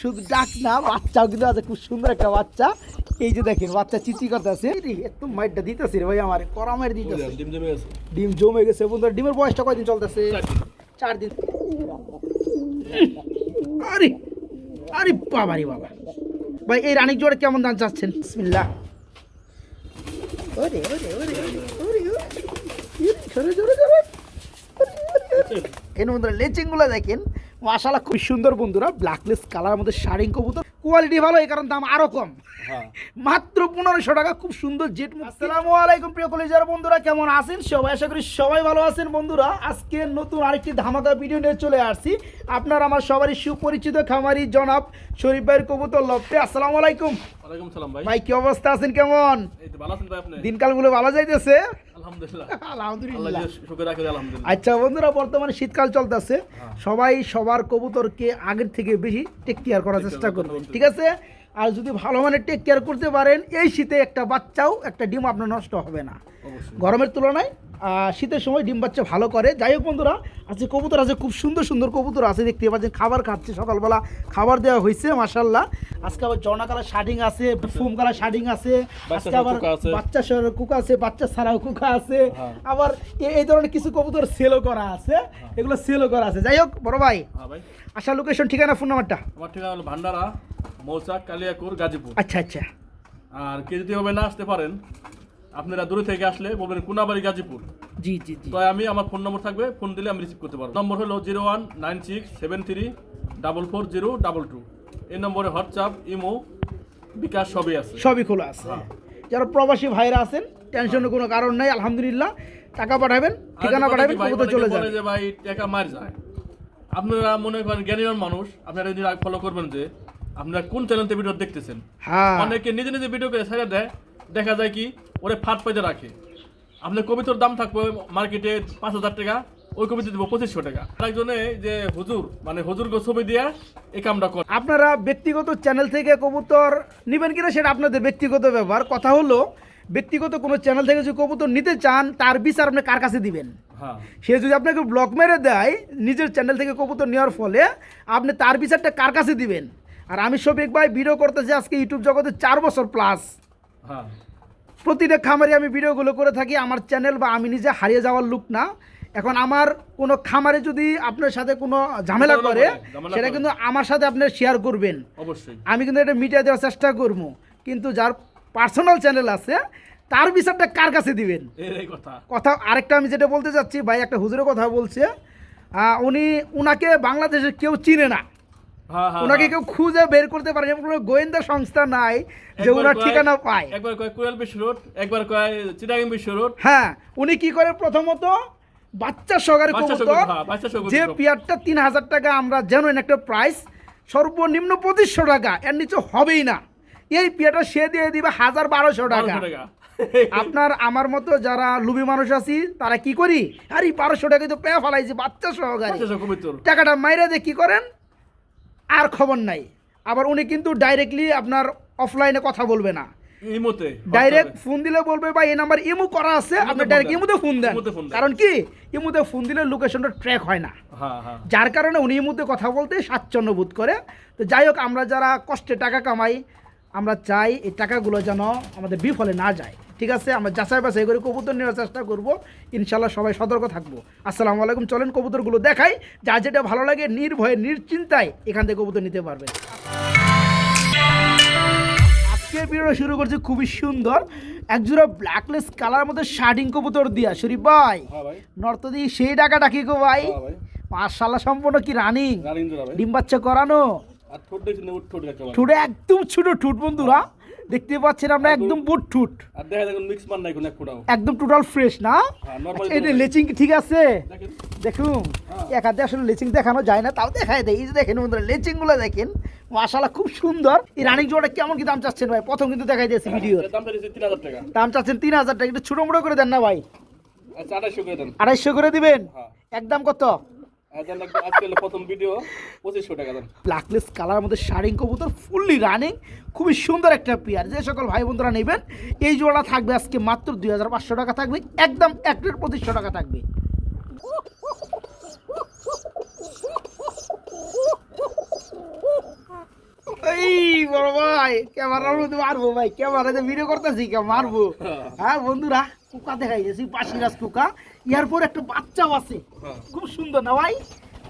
শুধু ডাক না বাচ্চাও কিন্তু আছে খুব সুন্দর একটা বাচ্চা এই যে দেখেন বাচ্চা চিচি করতেছে এত মাইটটা দিতেছে রে ভাই আমার কড়া মাইর দিতেছে ডিম জমে গেছে ডিম জমে গেছে বন্ধুরা ডিমের বয়সটা কয়দিন চলতেছে চার দিন আরে আরে বাবা রে বাবা ভাই এই রানিক জোড়ে কেমন দাম চাচ্ছেন বিসমিল্লাহ ওরে ওরে ওরে ওরে ওরে ওরে জোরে জোরে এর বন্ধুরা লেচিংগুলো দেখেন মাশাআল্লাহ খুব সুন্দর বন্ধুরা। ব্ল্যাকলেস কালার মধ্যে শাড়িং কবুতর। কোয়ালিটি ভালো এই কারণ দাম আরও কম। হ্যাঁ। মাত্র পনেরোশো টাকা খুব সুন্দর জেট আসসালামু আলাইকুম প্রিয় কলেজের বন্ধুরা কেমন আছেন? সবাই আশা করি সবাই ভালো আছেন বন্ধুরা। আজকে নতুন আরেকটি ধামাকা ভিডিও নিয়ে চলে আসছি। আপনার আমার সবারই সুপরিচিত খামারি জনাব শরীফ ভাইয়ের কবুতর লপটে। আসসালামু আলাইকুম। ভাই। ভাই কি অবস্থা আছেন? কেমন? দিনকালগুলো ভালো আছেন ভাই আপনি? দিনকালগুলো ভালো যাইতেছে? আচ্ছা বন্ধুরা বর্তমানে শীতকাল চলতেছে। সবাই সবার কবুতরকে আগের থেকে বেশি টেক কেয়ার করার চেষ্টা করবেন ঠিক আছে? আর যদি ভালো মানে টেক কেয়ার করতে পারেন এই শীতে একটা বাচ্চাও একটা ডিম আপনার নষ্ট হবে না। গরমের তুলনায় শীতের সময় ডিম বাচ্চা ভালো করে। যাই হোক বন্ধুরা আজকে কবুতর আছে খুব সুন্দর সুন্দর কবুতর আছে দেখতে পাচ্ছেন খাবার খাচ্ছে সকালবেলা খাবার দেওয়া হয়েছে মাসাল্লাহ আজকে আবার জর্না কালার শার্টিং আছে ফুম কালার শার্টিং আছে। বাচ্চা আজকে আবার। বাচ্চা কুকা আছে বাচ্চা ছাড়াও কুকা আছে। হ্যাঁ। আবার এই ধরনের কিছু কবুতর সেলও করা আছে এগুলো সেলও করা আছে। যাই হোক বড় ভাই হ্যাঁ ভাই। আশা লোকেশন ঠিকানা ফোন নাম্বারটা আমার ঠিকানা হলো ভান্ডারা মৌচাক কালিয়াকুর গাজীপুর। আচ্ছা আচ্ছা। আর কে যদি হবে না আসতে পারেন আপনারা দূরে থেকে আসলে বলবেন কোনাবাড়ি গাজীপুর। জি জি জি। তো আমি আমার ফোন নম্বর থাকবে ফোন দিলে আমি রিসিভ করতে পারব। নম্বর হলো zero one nine six seven three double four zero double two. এই নম্বরে হোয়াটসঅ্যাপ ইমো বিকাশ সবই আছে। সবই খোলা আছে। হ্যাঁ। যারা প্রবাসী ভাইরা আছেন টেনশনের কোনো কারণ নাই আলহামদুলিল্লাহ। টাকা পাঠাবেন ঠিকানা পাঠাবেন কবুতর চলে যাবে। যে ভাই টাকা মার যায়। আপনারা মনে করেন জ্ঞানীয় মানুষ আপনারা যদি ফলো করবেন যে আপনারা কোন চ্যানেল ভিডিও দেখতেছেন? হ্যাঁ। অনেকে নিজে নিজে ভিডিও করে ছেড়ে দেয় দেখা যায় কি ওরে ফাট পাইতে রাখে। আপনার কবিতার দাম থাকবে মার্কেটে পাঁচ হাজার টাকা ওই কবিতা দিব পঁচিশশো টাকা। একজনে যে হুজুর মানে হুজুর ছবি দিয়ে এই কামটা করে। আপনারা ব্যক্তিগত চ্যানেল থেকে কবুতর নেবেন কিনা সেটা আপনাদের ব্যক্তিগত ব্যাপার। কথা হলো ব্যক্তিগত কোনো চ্যানেল থেকে যদি কবুতর নিতে চান তার বিচার আপনি কার কাছে দিবেন? হ্যাঁ। সে যদি আপনাকে ব্লক মেরে দেয় নিজের চ্যানেল থেকে কবুতর নেওয়ার ফলে আপনি তার বিচারটা কার কাছে দিবেন? আর আমি শফিক ভাই ভিডিও করতেছি আজকে ইউটিউব জগতে চার বছর প্লাস হ্যাঁ। প্রতিটা খামারে আমি ভিডিওগুলো করে থাকি আমার চ্যানেল বা আমি নিজে হারিয়ে যাওয়ার লুক না। এখন আমার কোনো খামারে যদি আপনার সাথে কোনো ঝামেলা করে সেটা কিন্তু আমার সাথে আপনি শেয়ার করবেন। অবশ্যই। আমি কিন্তু এটা মিটিয়ে দেওয়ার চেষ্টা করব। কিন্তু যার পার্সোনাল চ্যানেল আছে তার বিচারটা কার কাছে দিবেন? কথা। কথা আরেকটা আমি যেটা বলতে চাচ্ছি ভাই একটা হুজুরের কথা বলছে উনি উনাকে বাংলাদেশে কেউ চিনে না। ওনাকে হ্যাঁ। কেউ খুঁজে বের করতে পারে এমন কোনো গোয়েন্দা সংস্থা নাই যে ওনার ঠিকানা পায়। একবার কয় কুয়াল বিশ্ব রোড একবার কয় চিটাগাং বিশ্ব রোড। হ্যাঁ উনি কি করে প্রথমত বাচ্চা সহকারে কবুতর হ্যাঁ, যে। পিয়ারটা তিন হাজার টাকা আমরা একটা প্রাইস সর্বনিম্ন পঁচিশশো টাকা এর নিচে হবেই না। এই পিয়ারটা সে দিয়ে দিবে হাজার বারোশো টাকা। আপনার আমার মতো যারা লুবি মানুষ আছি তারা কি করি? আরে বারোশো টাকা তো পেয়ে ফেলাইছি বাচ্চা সহকারে। টাকাটা মাইরে দিয়ে কি করেন? আর খবর নাই। আবার উনি কিন্তু ডাইরেক্টলি আপনার অফলাইনে কথা বলবে না। ইমোতে ডাইরেক্ট ফোন দিলে বলবে ভাই এই নাম্বার ইমো করা আছে আপনি ডাইরেক্ট দেন। ইমোতে ফোন দেন। ইমোতে ফোন দেন। কারণ কি? ইমোতে ফোন দিলে লোকেশনটা ট্র্যাক হয় না। হ্যাঁ হ্যাঁ। যার কারণে উনি ইমোতে কথা বলতে স্বাচ্ছন্দ্য বোধ করে। তো যাই হোক আমরা যারা কষ্টে টাকা কামাই আমরা চাই এই টাকাগুলো যেন আমাদের বিফলে না যায়। ঠিক আছে? আমরা যাচাই বাছাই করে কবুতর নেওয়ার চেষ্টা করব। ইনশাল্লাহ সবাই সতর্ক থাকব। আসসালামু আলাইকুম। চলেন কবুতরগুলো দেখাই। যার যেটা ভালো লাগে নির্ভয়ে নিশ্চিন্তায় এখান থেকে কবুতর নিতে পারবেন আজকের ভিডিও শুরু করছি খুবই সুন্দর। একজোড়া ব্ল্যাকলেস কালার মধ্যে শার্টিং কবুতর দিয়া। শরীফ ভাই হ্যাঁ ভাই। নর্তদি সেই টাকা ডাকি গো ভাই? হ্যাঁ মার্শাল্লাহ সম্পূর্ণ কি রানিং ডিম বাচ্চা করানো? ঠুটে একদম ছোট ঠুট বন্ধুরা। দেখতে পাচ্ছেন আমরা একদম। বুট ঠুট। আর দেখা দেখুন মিক্স মান নাই কোনো এক ফোটাও। একদম টোটাল ফ্রেশ না? হ্যাঁ আচ্ছা, এটা লেচিং কি ঠিক আছে? দেখুন। হ্যাঁ। এক হাতে আসলে লেচিং দেখানো যায় না তাও দেখায় দেয়। এই যে দেখেন বন্ধুরা লেচিংগুলো দেখেন মাশাল্লাহ খুব সুন্দর। এই রানিং জোড়া কেমন কি দাম চাচ্ছেন ভাই? প্রথম কিন্তু দেখাই দিয়েছি ভিডিও টাকা। দাম চাচ্ছেন তিন হাজার টাকা একটু ছোটো মোটো করে দেন না ভাই? আচ্ছা আঠাশশো করে দেন। আড়াইশো করে দিবেন? হ্যাঁ। একদম কত? খুবই সুন্দর একটা বন্ধুরা মারবো ভাই ক্যামেরাতে ভিডিও করতেছি মারবো? হ্যাঁ। বন্ধুরা কুকা দেখাই পাশিরাজ কুকা ইয়ার পর একটা বাচ্চাও আছে। হ্যাঁ। খুব সুন্দর না ভাই?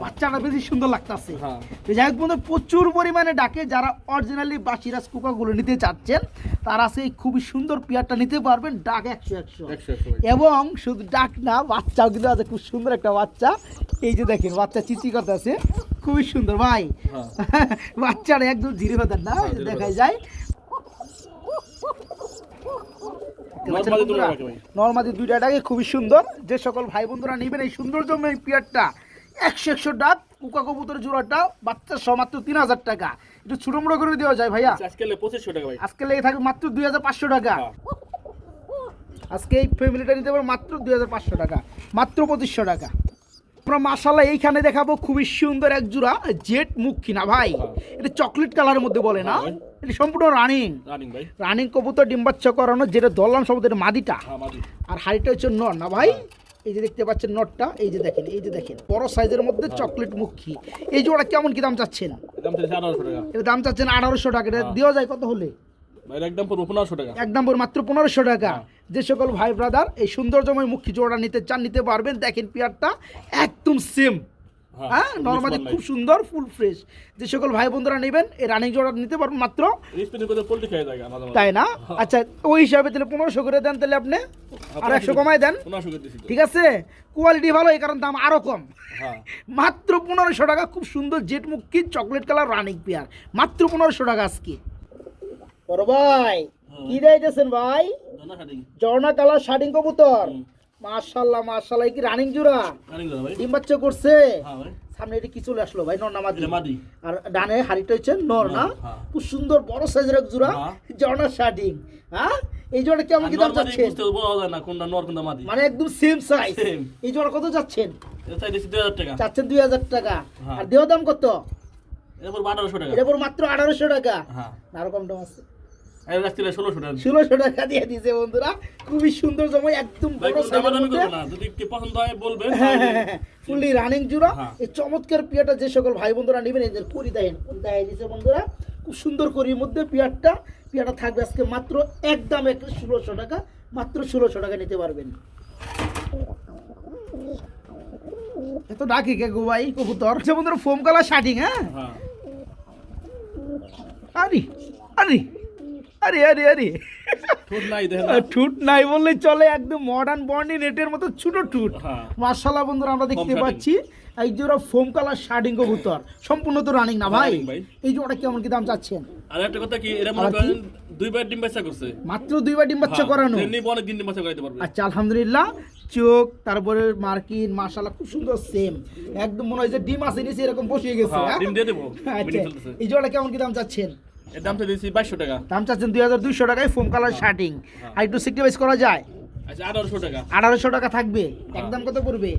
বাচ্চাটা বেশি সুন্দর লাগতাছে। হ্যাঁ। যাই হোক বন্ধু প্রচুর পরিমাণে ডাকে যারা অরিজিনালি বাসিরাজ কুকাগুলো নিতে চাচ্ছেন তারা সেই খুবই সুন্দর পেয়ারটা নিতে পারবেন ডাক একশো একশো। এবং শুধু ডাক না বাচ্চাও কিন্তু আছে খুব সুন্দর একটা বাচ্চা। এই যে দেখেন বাচ্চা চিচি করতে আছে। খুবই সুন্দর ভাই। হ্যাঁ। বাচ্চারা একদম জিরে বাতার না হ্যাঁ, দেখা যায়। নর্মাদি দুইটা ডাকে খুবই সুন্দর। যে সকল ভাই বন্ধুরা নেবেন এই সৌন্দর্যময় পিয়ারটা একশো একশো ডাক কুকা কবুতর জোড়াটা বাচ্চা সহ মাত্র তিন হাজার টাকা। একটু ছোটো মোটো করে দেওয়া যায় ভাইয়া। আজকে পঁচিশশো টাকা ভাই। আজকে লেগে থাকবে মাত্র দুই হাজার পাঁচশো টাকা। হ্যাঁ। আজকে এই ফ্যামিলিটা নিতে পারব মাত্র দুই হাজার পাঁচশো টাকা। মাত্র পঁচিশশো টাকা। আমরা মাসাল্লাহ এইখানে দেখাবো খুবই সুন্দর এক জোড়া জেট মুখী না ভাই। এটা চকলেট কালারের মধ্যে বলে না? হ্যাঁ। এটা সম্পূর্ণ রানিং। রানিং ভাই। রানিং কবুতর ডিম্বাচ্ছা করানো যেটা ধরলাম সব এটা মাদিটা। হ্যাঁ মাদি। আর হাড়িটা হচ্ছে নর না ভাই? এই যে দেখতে পাচ্ছেন নটটা এই যে দেখেন এই যে দেখেন বড় সাইজের মধ্যে চকলেট মুখী। এই জোড়া কেমন কি দাম চাচ্ছেন? টাকা। এটা দাম চাচ্ছেন আঠারোশো টাকা। এটা দেওয়া যায় কত হলে? একদম পনেরোশো টাকা। এক নম্বর মাত্র পনেরোশো টাকা। যে সকল ভাই ব্রাদার এই সৌন্দর্যময় মুখী জোড়া নিতে চান নিতে পারবেন। দেখেন পেয়ারটা একদম সেম হ্যাঁ নর্মালি খুব সুন্দর ফুল ফ্রেশ যে সকল ভাই বন্ধুরা নেবেন এই রানিং জোড়া নিতে পারবেন মাত্র তাই না? আচ্ছা ওই হিসাবে তাহলে পনেরোশো করে দেন তাহলে আপনি আর একশো কমায় দেন। ঠিক আছে? কোয়ালিটি ভালো এই কারণ দাম আরও কম। হ্যাঁ। মাত্র পনেরোশো টাকা খুব সুন্দর জেট মুখী চকলেট কালার রানিং পেয়ার মাত্র পনেরোশো টাকা আজকে। বড় ভাই। কি দিতেছেন ভাই? ঝর্ণা কালার শার্টিং কবুতর। মাশাল্লাহ মাশাল্লাহ কি রানিং জোড়া? ডিম বাচ্চা করছে? হ্যাঁ সামনে এটা কি চলে আসলো ভাই? নর নামাজি এটা মাদি। আর ডানে হাড়িটা হচ্ছে নর না? হ্যাঁ। খুব সুন্দর বড় সাইজের এক জোড়া। হ্যাঁ। ঝর্ণা হ্যাঁ? এই জোড়া কেমন কি দাম মাদি মানে একদম সেম সাইজ এই জোড়া কত যাচ্ছেন এটা দুই হাজার টাকা। চাচ্ছেন দুই হাজার টাকা। হ্যাঁ। আর দেওয়া দাম কত? এরপর মাত্র আঠারোশো টাকা। হ্যাঁ। আরও কম দাম আছে। ষোলোশো টাকা দিয়ে বন্ধুরা। খুবই সুন্দর জমা একদম হয় ফুললি রানিং জুড়া। এই চমৎকার পিয়াটা যে সকল ভাই বন্ধুরা নেবেন এদের করি করি দেয় দিছে বন্ধুরা খুব সুন্দর করির মধ্যে পিয়ারটা। পিয়াটা থাকবে আজকে মাত্র একদম এক ষোলোশো টাকা মাত্র ষোলোশো টাকা নিতে পারবেন। এত ডাকি কে গো ভাই কবুতর? যে বন্ধুরা ফোম কালার শার্টিং হ্যাঁ। আরে আরে। আরে আরে আরে। ঠোঁট নাই বললে চলে একদম মডার্ন বন্ডি নেটের মতো ছোট ঠুট। হ্যাঁ। মার্শাল্লাহ বন্ধুরা আমরা দেখতে পাচ্ছি জোড়া ফোম কালার শার্টিং কবুতর। সম্পূর্ণ তো রানিং না ভাই। এই জোড়া কেমন কি দাম চাচ্ছেন? আর একটা কথা কি এরা মনে করেন দুইবার ডিম বাচ্চা করছে। মাত্র দুইবার ডিম বাচ্চা হ্যাঁ, করানো। এমনি অনেক দিন ডিম বাচ্চা করাইতে পারবে। আচ্ছা আলহামদুলিল্লাহ। চোখ তারপরে মার্কিন মার্শাল্লাহ খুব সুন্দর সেম একদম মনে হয় যে ডিম আছে নিচে এরকম বসিয়ে গেছে। হ্যাঁ? ডিম দিয়ে দেবো। আচ্ছা এই জোড়া কেমন কি দাম চাচ্ছেন? এর দিয়েছি বাইশশো টাকা। দাম চাচ্ছেন দুই হাজার দুইশো টাকায় ফোম কালার শার্টিং হ্যাঁ। আর একটু সিক্রিফাইস করা যায়? আচ্ছা আঠারোশো টাকা। আঠারোশো টাকা থাকবে। হ্যাঁ। একদম কত পড়বে?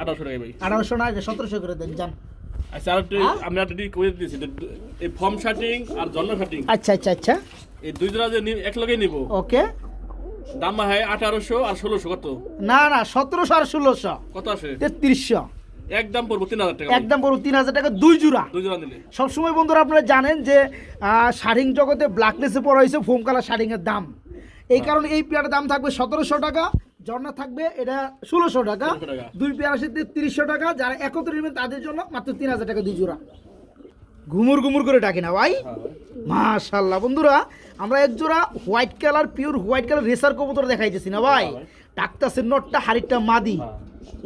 আঠারোশো টাকা ভাই। আঠারোশো না সতেরোশো করে দেন যান। আচ্ছা আর একটা হ্যাঁ? আমি একটা করে দিয়েছি এই ফর্ম শার্টিং আর জন্ম শার্টিং আচ্ছা আচ্ছা আচ্ছা। এই দুই জোড়া যে এক লগেই নিবো। ওকে। দাম হয় আঠারোশো আর ষোলোশো কত? না না সতেরোশো আর ষোলোশো। কত আসে? তেত্রিশশো। একদম পড়ব তিন হাজার টাকা একদম বড় তিন হাজার টাকা দুই জোড়া। দুই জোড়া নিলে। সবসময় বন্ধুরা আপনারা জানেন যে শাড়িং জগতে ব্ল্যাকলেসে পড়া হয়েছে ফোম কালার শাড়িংয়ের দাম। এই কারণে এই পেয়ারের দাম থাকবে সতেরোশো টাকা ঝর্ণা থাকবে এটা ষোলোশো টাকা। দুই পেয়ার সাথে তিরিশশো টাকা যারা একত্রে নেবেন তাদের জন্য মাত্র তিন হাজার টাকা দুই জোড়া। ঘুমুর ঘুমুর করে ডাকি না ভাই। হ্যাঁ। মাশাল্লাহ বন্ধুরা আমরা এক জোড়া white colour pure white colour racer কবুতর দেখাইতেছি না ভাই। হ্যাঁ ভাই। ডাক্তাসের নটটা হাড়িটা মাদি। হ্যাঁ।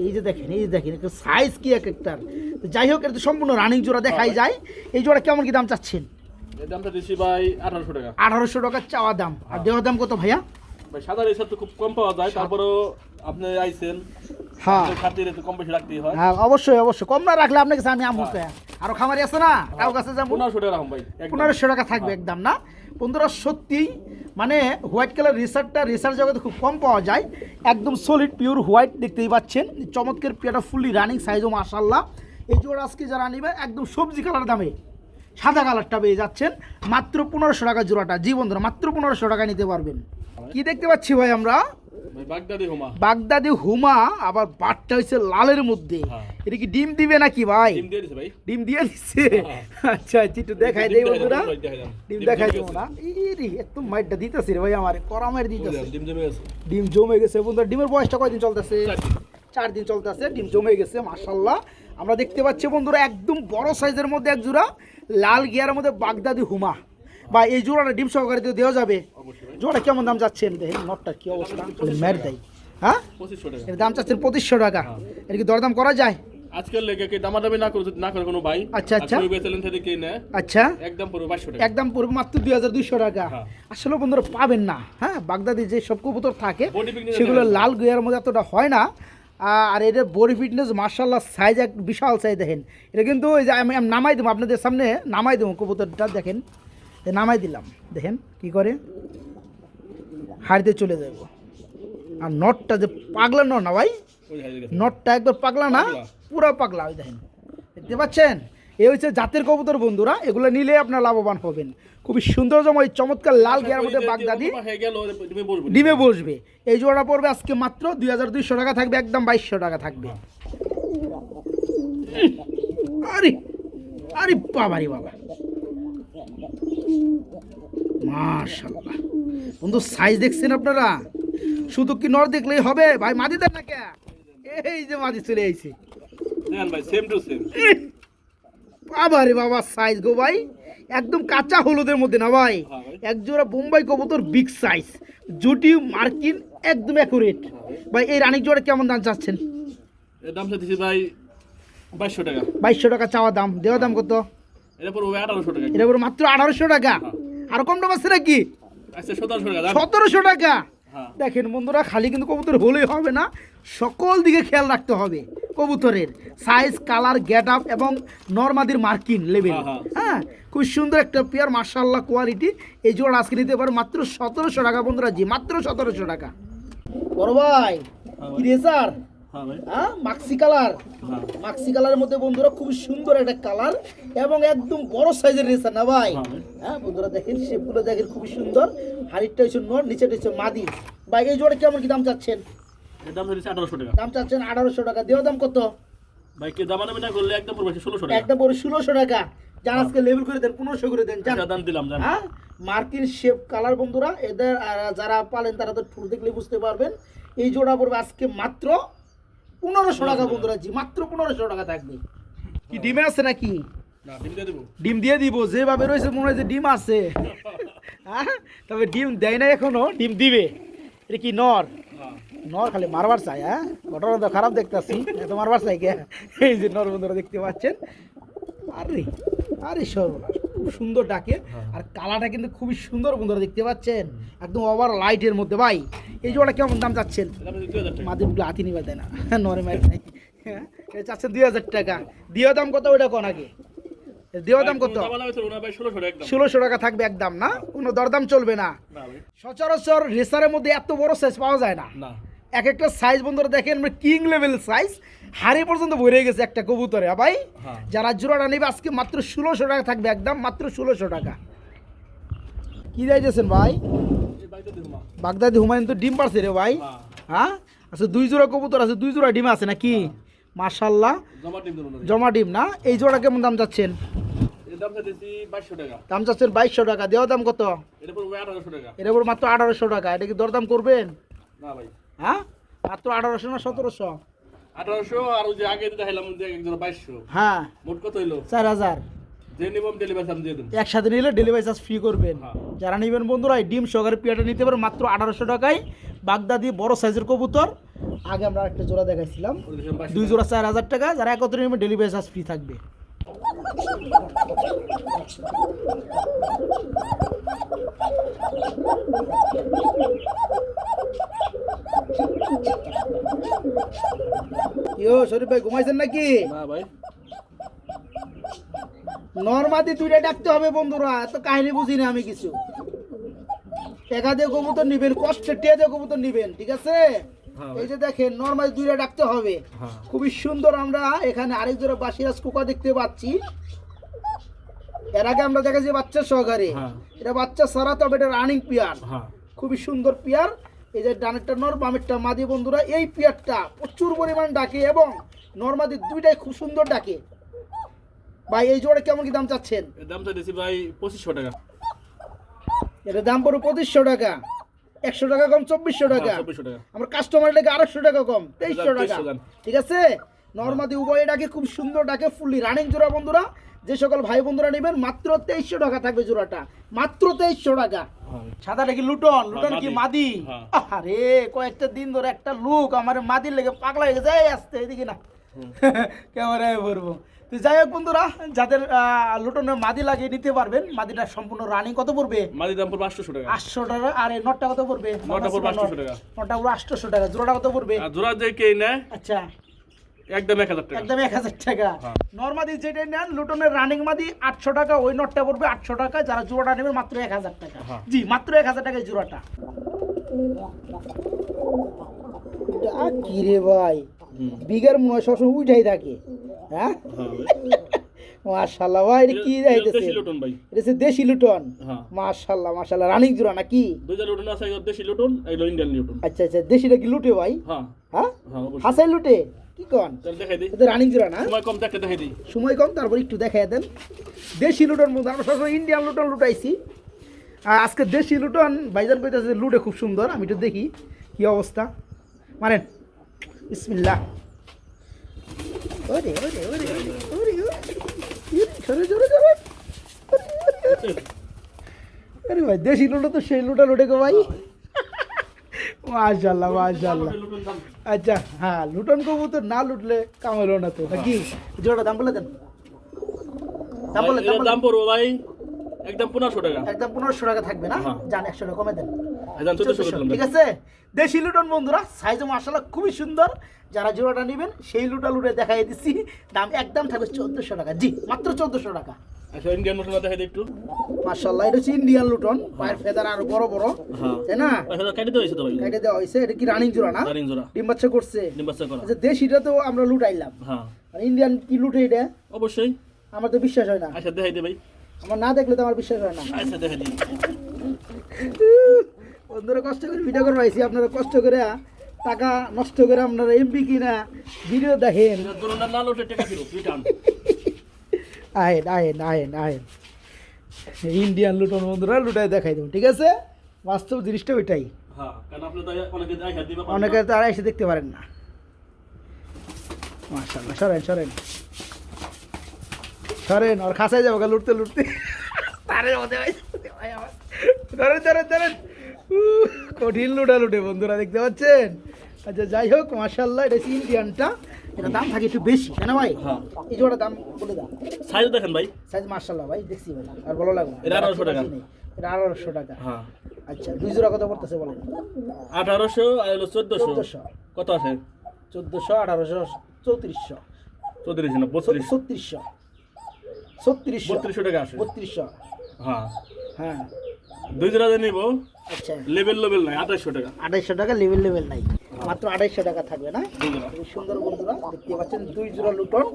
এই যে দেখেন এই যে দেখেন একটা সাইজ কি এক একটার? যাই হোক এটা তো সম্পূর্ণ রানিং জোড়া দেখাই যায়। এই জোড়া কেমন কি দাম চাচ্ছেন? দামটা দিছি ভাই আঠারোশো টাকা। আঠারোশো টাকা চাওয়া দাম। আর দেওয়ার দাম কত ভাইয়া? ভাই সাদা রেসার তো খুব কম পাওয়া যায় তারপরেও আপনি আইছেন হ্যাঁ। খাতির একটু কম বেশি রাখতেই হয়। হ্যাঁ অবশ্যই অবশ্যই। কম না রাখলে আপনার কাছে আমি আমু আরও খামারি আছে না? কাউ কাছে যাব? পনেরোশো টাকা ভাই পনেরোশো টাকা থাকবে একদম না? বন্ধুরা সত্যি মানে হোয়াইট কালার রিসার্টটা রিসার্চ জগতে খুব কম পাওয়া যায়। একদম সলিড পিওর হোয়াইট দেখতেই পাচ্ছেন। চমৎকার পিয়াটা ফুললি রানিং সাইজও মাসাল্লাহ এই জোড়া আজকে যারা নেবে একদম সবজি কালার দামে সাদা কালারটা পেয়ে যাচ্ছেন। মাত্র পনেরোশো টাকা জোড়াটা। জি বন্ধুরা মাত্র পনেরোশো টাকা নিতে পারবেন। কি দেখতে পাচ্ছি ভাই আমরা? বাগদাদি হুমা। হুমা আবার বাটটা হয়েছে লালের মধ্যে। হ্যাঁ। এটা কি ডিম দিবে নাকি ভাই? ডিম দিয়ে দিয়ে দিচ্ছে হ্যাঁ। আচ্ছা একটু দেখাই দেই বন্ধুরা। ডিম দেখাই দেবো না ইরি এত মাইটটা দিতেছে রে ভাই আমার করা মাইর দিতেছে। ডিম জমে গেছে। ডিম জমে গেছে বন্ধুরা। ডিমের বয়সটা কয়দিন চলতেছে? চার দিন। চলতেছে ডিম জমে গেছে মাশাল্লাহ আমরা দেখতে পাচ্ছি বন্ধুরা একদম বড় সাইজের মধ্যে এক জোড়া লাল গিয়ারের মধ্যে বাগদাদি হুমা। বা এই জোড়াটা ডিম সহকারে তো দেওয়া যাবে। জোড়া কেমন দাম যাচ্ছেন দেখেন নটটার কি অবস্থা। মের দেয়। হ্যাঁ? এর দাম চাচ্ছেন পঁচিশশো টাকা। এর কি দরদাম করা যায়? আজকের লেগে কি দামাদামি না করে না করে কোনো ভাই? আচ্ছা, আচ্ছা। থেকে কে আচ্ছা। একদম পুরো বাইশশো টাকা। একদম পড়বে মাত্র দুই হাজার দুইশো টাকা। হ্যাঁ। আসলে বন্ধুরা পাবেন না হ্যাঁ? বাগদাদি যে সব কবুতর থাকে সেগুলো লাল গুয়ার মধ্যে এতটা হয় না। আর এদের বডি ফিটনেস মার্শাল্লাহ সাইজ এক বিশাল সাইজ দেখেন। এটা কিন্তু ওই যে আমি নামাই দেবো আপনাদের সামনে নামাই দেবো কবুতরটা দেখেন। নামাই দিলাম। দেখেন কি করে? হাড়িতে চলে যাব। আর নটটা যে পাগলা নট না ভাই। নটটা একবার পাগলা না। পুরো পাগলা ওই দেখেন। দেখতে পাচ্ছেন? এই হচ্ছে জাতের কবুতর বন্ধুরা। এগুলো নিলে আপনার লাভবান হবেন। খুবই সুন্দরজময় চমৎকার লাল গিয়ার মধ্যে ওই যে বাগদাদি ডিমে বসবে। এই জোড়া পড়বে আজকে মাত্র দুই হাজার দুইশো টাকা থাকবে একদম বাইশশো টাকা থাকবে। আরে আরে বাবারে বাবা। মাশাল্লাহ বন্ধু সাইজ দেখছেন আপনারা? শুধু কি নর দেখলেই হবে? ভাই মাদি দেন না কে? এই যে মাদি চলে আইছে। ভাই সেম টু সেম বাবা রে বাবা সাইজ গো ভাই। একদম কাঁচা হলুদের মধ্যে না ভাই? হ্যাঁ ভাই। এক জোড়া বোম্বাই কবুতর বিগ সাইজ জুটি মার্কিন একদম অ্যাকুরেট ভাই এই রানিক জোড়া কেমন দাম চাচ্ছেন? দাম চাইছি ভাই বাইশশো টাকা। বাইশশো টাকা চাওয়া দাম। দেওয়া দাম কত? এটা টাকা। পুরো মাত্র আঠারোশো টাকা। আর কম দাম আছে নাকি? আচ্ছা সতেরোশো টাকা হ্যাঁ। দেখেন বন্ধুরা খালি কিন্তু কবুতর হলেই হবে না। সকল দিকে খেয়াল রাখতে হবে কবুতরের। সাইজ কালার গেট আপ এবং নর্মাদির মার্কিন লেভেল হ্যাঁ, হ্যাঁ। হ্যাঁ খুব সুন্দর একটা পেয়ার মার্শাল্লাহ কোয়ালিটি এই জোড়া আজকে নিতে পারে মাত্র সতেরোশো টাকা বন্ধুরা জি মাত্র সতেরোশো টাকা। বড় ভাই হ্যাঁ রেসার হ্যাঁ হ্যাঁ মাক্সি কালার হ্যাঁ। মাক্সি কালারের মধ্যে বন্ধুরা খুব সুন্দর একটা কালার এবং একদম বড় সাইজের রেসার না ভাই? হ্যাঁ হ্যাঁ বন্ধুরা দেখেন শেপগুলো দেখেন খুবই সুন্দর। হাড়িটা হচ্ছে নর নিচেটা হচ্ছে মাদি। ভাই এই জোড়া কেমন কি দাম চাচ্ছেন? দাম আঠারোশো টাকা। দাম চাচ্ছেন আঠারোশো টাকা। দেওয়া দাম কত? ভাই কে দামাদামি না করলে একদম পড়বে ষোলোশো টাকা। একদম ষোলোশো টাকা। যান আজকে লেভেল করে দেন পনেরোশো করে দেন আচ্ছা, দাম দিলাম হ্যাঁ মার্কিন শেপ কালার বন্ধুরা এদের যারা পালেন তারা তো ঠুল দেখলে বুঝতে পারবেন। এই জোড়া পড়বে আজকে মাত্র পনেরোশো টাকা বন্ধুরা জি মাত্র পনেরোশো টাকা থাকবে। কি ডিমে আছে নাকি? না ডিম দিয়ে ডিম দিয়ে দিব যেভাবে রয়েছে মনে হয় যে ডিম আছে। হ্যাঁ? তবে ডিম দেয় না এখনও ডিম দিবে। এটা কি নর? নর খালি মারবার চাই হ্যাঁ? ঘটনা তো খারাপ দেখতেছি এত মারবার চাই কে? এই যে নর বন্ধুরা দেখতে পাচ্ছেন। আরে আরে সর্বনাশ। খুব সুন্দর ডাকে। আর কালারটা কিন্তু খুবই সুন্দর বন্ধুরা দেখতে পাচ্ছেন? একদম ওভার লাইটের মধ্যে। ভাই এই জোড়া কেমন দাম চাচ্ছেন? মাদিগুলো হাতি নিবে দেয় না। নরে মারি নাই। হ্যাঁ এটা চাচ্ছেন দুই হাজার টাকা। দেওয়া দাম কত ওইটা কোন আগে? দেওয়া দাম কত? ষোলোশো টাকা একদম। ষোলোশো টাকা থাকবে একদম না? কোনো দরদাম চলবে না। না ভাই। সচরাচর রেসারের মধ্যে এত বড় সাইজ পাওয়া যায় না। না। এক একটা সাইজ বন্ধুরা দেখেন আমরা কিং লেভেল সাইজ হাড়ি পর্যন্ত ভরে গেছে একটা কবুতরে হ্যাঁ ভাই? হ্যাঁ। যারা জোড়াটা নেবে আজকে মাত্র ষোলোশো টাকা থাকবে একদম মাত্র ষোলোশো টাকা। কি যাইতেছেন ভাই? বাগদাদি হুমায়ুন তো ডিম পারছে রে ভাই। হ্যাঁ। হ্যাঁ? আচ্ছা দুই জোড়া কবুতর আছে দুই জোড়া ডিম আছে নাকি? মাশাল্লাহ জমা ডিম না জমা ডিম না? এই জোড়া কেমন দাম যাচ্ছেন দাম চাচ্ছেন বাইশশো টাকা দেওয়া দাম কত? এটা পড়বে এর উপর মাত্র আঠারোশো টাকা এটা কি দরদাম করবেন? না ভাই। হ্যাঁ? মাত্র আঠারোশো না সতেরোশো? আঠারোশো আর ওই যে আগে একজন বাইশশো। হ্যাঁ। মোট কত হইল? চার হাজার। একসাথে নিলে ডেলিভারি চার্জ ফ্রি করবেন। হ্যাঁ। যারা নেবেন বন্ধুরা এই ডিম সহকারে পিয়াটা নিতে পারেন মাত্র আঠারোশো টাকায়। বাগদাদি বড় সাইজের কবুতর। আগে আমরা একটা জোড়া দেখাইছিলাম। ওই দিলাম 2200 দুই জোড়া চার হাজার টাকা। যারা একত্রে নেবেন ডেলিভারি চার্জ ফ্রি থাকবে। ইয়ো শরীফ ভাই ঘুমাইছেন নাকি? না ভাই। নর্মাদি দুইটা ডাকতে হবে বন্ধুরা এত কাহিনী বুঝি না আমি কিছু। টাকা দিয়ে কবুতর নিবেন কষ্টে টিয়া দিয়ে কবুতর নিবেন ঠিক আছে? এই যে দেখেন নর্মালি দুইটা ডাকতে হবে। হ্যাঁ। খুবই সুন্দর আমরা এখানে আরেক জোড়া বাসিরাজ কুকা দেখতে পাচ্ছি। এর আগে আমরা দেখেছি বাচ্চা সহকারে। হ্যাঁ। এটা বাচ্চা সারা তবে এটা রানিং পিয়ার হ্যাঁ। খুবই সুন্দর পিয়ার এই যে ডানেরটা নর বামেরটা মাদি বন্ধুরা এই পিয়ারটা প্রচুর পরিমাণ ডাকে এবং নর্মাদি দুইটাই খুব সুন্দর ডাকে। ভাই এই জোড়া কেমন কি দাম চাচ্ছেন? এর দাম চাইতেছি ভাই পঁচিশশো টাকা। এটা দাম পড়বে পঁচিশশো টাকা। একশো টাকা কম চব্বিশশো টাকা। আমার কাস্টমার লেগে আড়াইশো টাকা কম তেইশশো টাকা। ঠিক আছে? নর্মাদি উভয় ডাকে খুব সুন্দর ডাকে ফুললি রানিং জোড়া বন্ধুরা। যে সকল ভাই বন্ধুরা নেবেন মাত্র তেইশশো টাকা থাকবে জোড়াটা। মাত্র তেইশশো টাকা। হ্যাঁ। সাদাটা কি লুটন? লুটন কি মাদি। হ্যাঁ। আরে কয়েকটা দিন ধরে একটা লুক আমার মাদির লেগে পাগলা হয়ে গেছে। আসতে এদিকে না। ক্যামেরায় ভরবো তো যাই হোক বন্ধুরা যাদের লুটনের মাদি লাগিয়ে নিতে পারবেন মাদিটা সম্পূর্ণ রানিং কত পড়বে? মাদির দাম পড়বে আটশোশো টাকা। আটশো টাকা আর এই নটটা কত পড়বে? নটটা পড়বে 800 টাকা। নটটা পড়বে আটশোশো টাকা জোড়াটা কত পড়বে? জোড়া যে কে নেয় আচ্ছা। একদম এক হাজার টাকা। একদম এক হাজার টাকা। হ্যাঁ। নর্মাদি যেটা নেন লুটনের রানিং মাদি আটশো টাকা ওই নটটা পড়বে আটশো টাকা যারা জোড়াটা নেবে মাত্র এক হাজার টাকা। হ্যাঁ। জি মাত্র এক হাজার টাকায় জোড়াটা। কি রে ভাই। বিঘার মনে হয় সবসময় উঠাই থাকে। হ্যাঁ? হ্যাঁ। মাশাল্লাহ ভাই এটা কি যাইতেছে দেশি লুটন ভাই। এটা হচ্ছে দেশি লুটন? হ্যাঁ। মাশাল্লাহ মাশাল্লাহ রানিং জোড়া নাকি? দুইটা লুটন আছে দেশি লুটন এগুলো ইন্ডিয়ান লুটন। আচ্ছা আচ্ছা দেশিটা কি লুটে ভাই? হ্যাঁ। হ্যাঁ? হাসাই লুটে? কি কন? দেখাই দিই। এটা রানিং জোড়া না? সময় কম দেখতে দেখাই দিই। সময় কম তারপর একটু দেখাই দেন। দেশি লুটন মধ্যে আমরা সবসময় ইন্ডিয়ান লুটন লুটাইছি। আর আজকে দেশি লুটন ভাইজান কইতেছে লুটে খুব সুন্দর আমি একটু দেখি কি অবস্থা। মানেন বিসমিল্লাহ। ওরে ওরে ওরে ওরে ওরে সরে সরে আরে ভাই, দেশি লুটো তো সেই লুটা লুটে গো ভাই। মাশাল্লাহ মাশাল্লাহ আচ্ছা হ্যাঁ লুটন কবুতর না লুটলে কামাইলো না তো, নাকি? জোড়া দাম বলে দেন। দাম বলে দাম পড়ব ভাই। একদম টাকা। একদম টাকা থাকবে না? হ্যাঁ। জান টাকা কমে দেন। চোদ্দশো, ঠিক আছে? দেশি লুটন বন্ধুরা সাইজও খুবই সুন্দর। যারা জোড়াটা নেবেন সেই লুটা লুটে দেখাই দিচ্ছি দাম একদম থাকবে চোদ্দশো টাকা। জি মাত্র চোদ্দশো টাকা। আচ্ছা ইন্ডিয়ান লুটন দেখাই দিই একটু। মার্শাল্লাহ এটা হচ্ছে ইন্ডিয়ান লুটন। পায়ের ফেদার আরও বড় বড়। হ্যাঁ। তাই না? কেটে দেওয়া হয়েছে তো ভাই? কেটে দেওয়া হয়েছে। এটা কি রানিং জোড়া না? দারিং জোড়া। ডিম বাচ্চা করছে। ডিম বাচ্চা করা। আচ্ছা দেশিটা তো আমরা লুটাইলাম। হ্যাঁ। ইন্ডিয়ান কি লুটে এটা? অবশ্যই। আমার তো বিশ্বাস হয় না। আচ্ছা দেখাই ভাই। আমার না দেখলে তো আমার বিশ্বাস হয় না। আচ্ছা বন্ধুরা কষ্ট করে ভিডিও করে পাইছি। আপনারা কষ্ট করে টাকা নষ্ট করে আপনারা এমপি কিনা ভিডিও দেখেন। আহেন আহেন আহেন আহেন। ইন্ডিয়ান লুটন বন্ধুরা লুটাই দেখাই দেবো ঠিক আছে? বাস্তব জিনিসটা ওইটাই। হ্যাঁ অনেকে দেখা দিবে অনেকে তো আর এসে দেখতে পারেন না। মাশাল্লাহ সরেন সরেন। সরেন আর খাসায় যাব লুটতে লুটতে। তারের মধ্যে ভাই, ভাই আমার। ধরেন ধরেন ধরেন। কঠিন লুটা লুটে বন্ধুরা দেখতে পাচ্ছেন? আচ্ছা যাই হোক মাশাল্লাহ এটা ইন্ডিয়ানটা। এটা দাম থাকে একটু বেশি কেন ভাই? হ্যাঁ। এই জোড়া দাম বলে দাও। সাইজ দেখেন ভাই। সাইজ মার্শাল্লাহ ভাই দেখছি ভাই আর ভালো লাগবে এটা 1800 টাকা। এটা আঠারোশো টাকা। হ্যাঁ। আচ্ছা দুই জোড়া কত পড়তেছে বলেন? আঠারোশো আর হলো চোদ্দশো। চোদ্দোশো। কত আছে? চোদ্দোশো আঠারোশো চৌত্রিশশো। চৌত্রিশ না বত্রিশ। ছত্রিশশো ছত্রিশশো। বত্রিশশো টাকা বত্রিশশো। হ্যাঁ। হ্যাঁ। দুই জোড়া নিব আচ্ছা। লেভেল লেভেল নাই আঠাশশো টাকা। আড়াইশো টাকা লেভেল লেভেল নাই। মাত্র আড়াইশো টাকা থাকবে না? জোড়া। সুন্দর বন্ধুরা দেখতে পাচ্ছেন দুই জোড়া লুটন।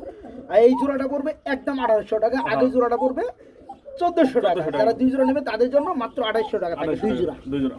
আর এই জোড়াটা পড়বে একদম আঠারোশো টাকা আগে জোড়াটা পড়বে চোদ্দশো টাকা। যারা দুই জোড়া নেবে তাদের জন্য মাত্র আড়াইশো টাকা থাকে আঠাশশো দুই জোড়া। দুই জোড়া।